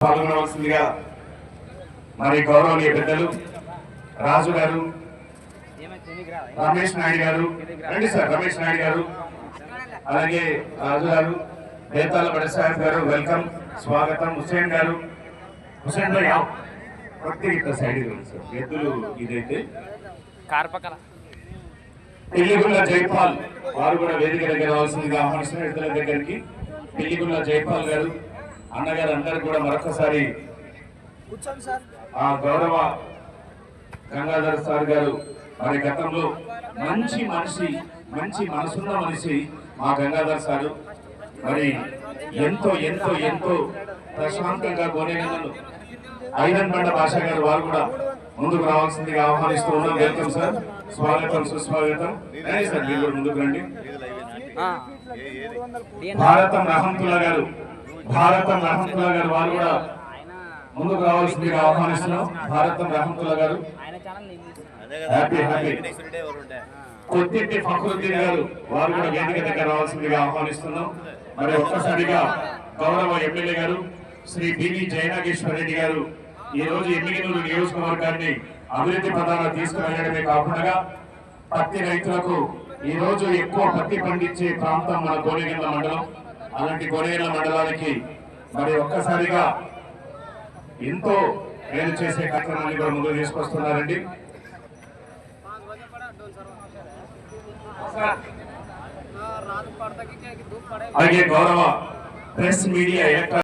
పాల్గొనవలసిందిగా మరి గౌరవనీయ పెద్దలు రాజు గారు రమేష్ నాయుడు గారు రండి సార్ రమేష్ నాయుడు గారు అలాగే రాజు గారు బేతాల బడి సాహెబ్ గారు వెల్కమ్ స్వాగతం హుసేన్ గారు. హుసేన్ భాయ్. కొద్దిగా ఇట్లా సైడ్ సార్ ఎద్దులు ఇదైతే. కార్పకల. పెళ్ళిగుళ్ళ జైపాల్ వారు కూడా వేదిక దగ్గర రావాల్సిందిగా ఆహ్వానిస్తున్న ఇద్దరి దగ్గరికి. పెళ్ళిగుళ్ళ జైపాల్ గారు అన్నగారు అందరు కూడా మరొకసారి ఆ గౌరవ గంగాధర్ సార్ గారు మరి గతంలో మంచి మనిషి మంచి మనసున్న మనిషి మా గంగాధర్ సారు. మరి ఎంతో ఎంతో ఎంతో ప్రశాంతంగా గోనేగలను ఐరన్ బండ భాష గారు వారు కూడా ముందుకు రావాల్సిందిగా ఆహ్వానిస్తూ ఉన్నాం. Welcome sir. స్వాగతం సుస్వాగతం. సార్ మీరు కూడా ముందుకు రండి. భారతం రహంతుల్లా గారు భారతం రహంతుల్లా గారు వారు కూడా ముందుకు రావాల్సిందిగా ఆహ్వానిస్తున్నాం. భారతం రహంతుల్లా గారు. ఆయన ఛానల్ హ్యాపీ హ్యాపీ కొత్తింటి ఫక్రుద్దీన్ గారు వారు కూడా వేదిక దగ్గర రావాల్సిందిగా ఆహ్వానిస్తున్నాం. మరి ఒక్కసారిగా గౌరవ ఎమ్మెల్యే గారు శ్రీ బివి జయనాగేశ్వర రెడ్డి గారు ఈ రోజు ఎమ్మిగినూరు నియోజకవర్గాన్ని అభివృద్ధి పదాలు తీసుకువెళ్ళడమే కాకుండా పత్తి రైతులకు ఈ రోజు ఎక్కువ పత్తి పండించే ప్రాంతం మన గోనెగండ్ల మండలం. అలాంటి గోనెగండ్ల మండలానికి మరి ఒక్కసారిగా ఎంతో మేలు చేసే కార్యక్రమాన్ని కూడా ముందుకు తీసుకొస్తున్నారండి. అలాగే గౌరవ ప్రెస్ మీడియా